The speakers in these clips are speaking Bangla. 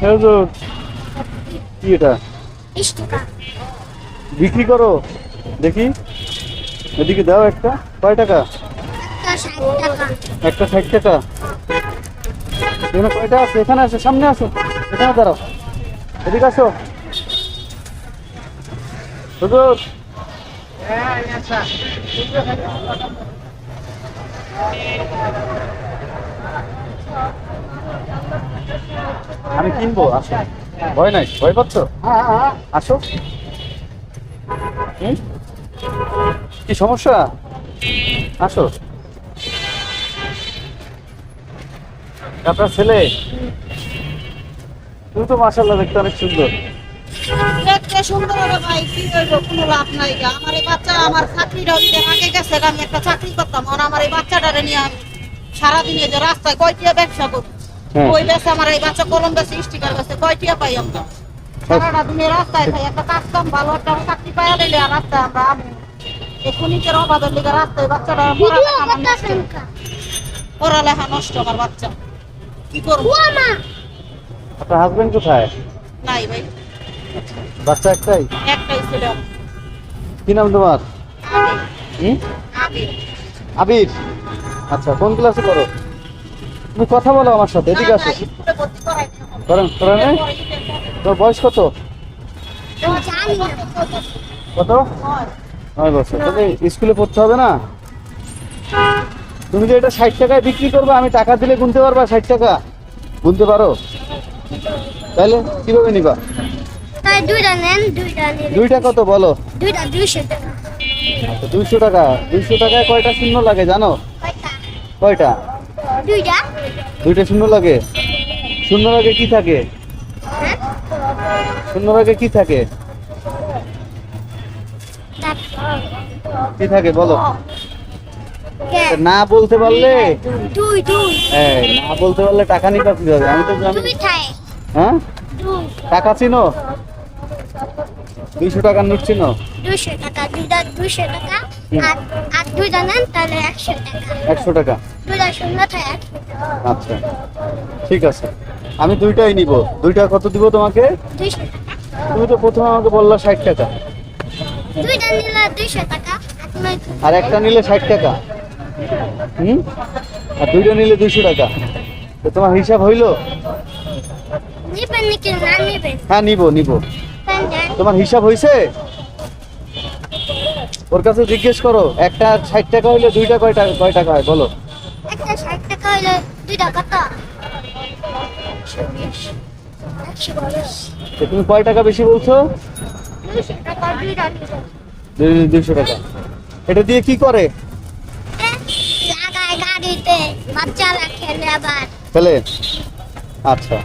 হুজুর কি এটা? বিক্রি করো। দেখি। এদিকে দাও একটা। কয় টাকা? একটা ষাট টাকা। এখানে কয়টা আছে? এখানে আসো সামনে আসো এখানে দাঁড়াও। এদিকে আসো। হুজুর। আমি কিনবো, আসো। ভয় নাই, ভয় পাচ্ছ? আসো। কি সমস্যা? আসো। আপনার ছেলে? তুমি তো মাসাল্লাহ দেখতে অনেক সুন্দর। দেখতে ভাই কোনো লাভ নাই। আমার এই বাচ্চা, আমার চাকরিটা গেছে আমি একটা চাকরি করতাম। আর আমার এই বাচ্চাটারে নিয়ে আমি সারাদিনে যে রাস্তায় কয়টিয়া ব্যবসা করি। ওই বেছে আমার এই বাচ্চা? কলম বেছে স্টিকার বেছে কয়টিয়া পাই আমরা? সারাটা দিনে রাস্তায় খাই একটা কাজ কাম ভালো একটা চাকরি পাইয়া দিলে আর রাস্তায় আমরা আমি। এই ক্ষণিকের লিগে রাস্তায় বাচ্চাটা পড়ালেখা আমার নষ্ট। পড়ালেখা নষ্ট আমার বাচ্চা। কি করব? আপনার হাজবেন্ড কোথায়? নাই ভাই। বাচ্চা একটাই? একটাই ছিল। কি নাম তোমার? হুম? আবির। আচ্ছা কোন ক্লাসে করো তুমি কথা বলো আমার সাথে এদিকে আসো করেন করেন তোর বয়স কত? কত? নয় বছর। তাহলে স্কুলে পড়তে হবে না? তুমি যে এটা ষাট টাকায় বিক্রি করবে, আমি টাকা দিলে গুনতে পারবা ষাট টাকা? গুনতে পারো? তাহলে কীভাবে নিবা? দুইটা কত বলো? দুইটা দুইশো টাকা। দুইশো টাকা টাকায় কয়টা শূন্য লাগে জানো? কয়টা? দুইটা? দুইটা শূন্য লাগে। শূন্য লাগে কি থাকে? হ্যাঁ? শূন্য লাগে কি থাকে? কি থাকে বলো? না বলতে পারলে? দুই না বলতে পারলে টাকা নিবা কীভাবে আমি তো জানি। হ্যাঁ? টাকা চিনো? দুইশো টাকার নোট চিনো দুইশো টাকা দুইটা দুইশো টাকা। আর আর দুইটা নেন তাহলে একশো টাকা। একশো টাকা? দুইটা শূন্য থাকে একশো টাকা আচ্ছা ঠিক আছে। আমি দুইটাই নিব। দুইটা কত দিব তোমাকে? তুমি তো প্রথমে আমাকে বললা ষাট টাকা। দুইটা নিলে দুইশো টাকা আর একটা নিলে ষাট টাকা। হুম? আর দুইটা নিলে দুইশো টাকা। তো তোমার হিসাব হইল? হ্যাঁ নিব নিব। তোমার হিসাব হইছে? ওর কাছে জিজ্ঞেস করো একটা ষাট টাকা হইলে দুইটা কয় টাকা কয় টাকা হয়? বলো। একটা ষাট টাকা হইলে দুইটা কত? তুমি কয় টাকা বেশি বলছো? দুইশো টাকা টাকা। এটা দিয়ে কি করে? লাগায় গাড়িতে বাচ্চারা খেলে আবার তাহলে আচ্ছা।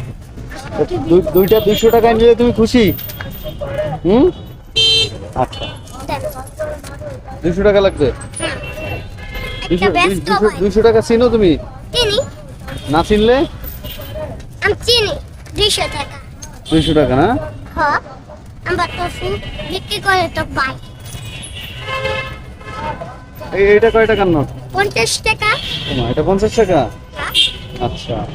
দুই- দুইটা দুইশো টাকায় নিলে তুমি খুশি? হুম? আচ্ছা। দুইশো টাকা লাগবে। হ্যাঁ। দুইশো টাকা চিনো তুমি? না চিনলে? আমি চিনি। টাকা। টাকা না? হ। আমরা তো বিক্রি করে তো পাই। এই- কয় টাকার নোট? পঞ্চাশ টাকা। এটা পঞ্চাশ টাকা? হ্যাঁ, আচ্ছা।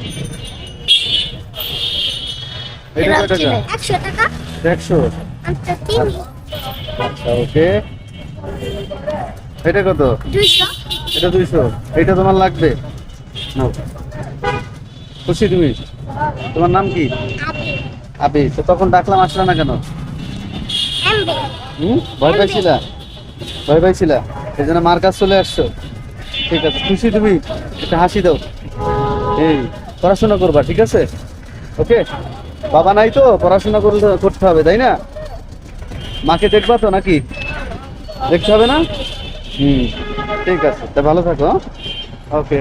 এটা কয় টাকা? একশো টাকা। একশো? আচ্ছা ওকে। এটা কত? এটা দুইশো। এটা তোমার লাগবে? নাও। খুশি তুমি? তোমার নাম কি? আবি তো তখন ডাকলাম আসলে না কেন? এমবি। হুম? ভয় পাইছিলা? ভয় পাইছিলা? এই জন্য মার কাছ চলে আসছো? ঠিক আছে। খুশি তুমি? একটা হাসি দাও। এই পড়াশোনা করবা ঠিক আছে? ওকে? বাবা নাই তো পড়াশোনা করতে করতে হবে তাই না? মাকে দেখবা তো নাকি? দেখতে হবে না? হুম ঠিক আছে। তা ভালো থাকো ওকে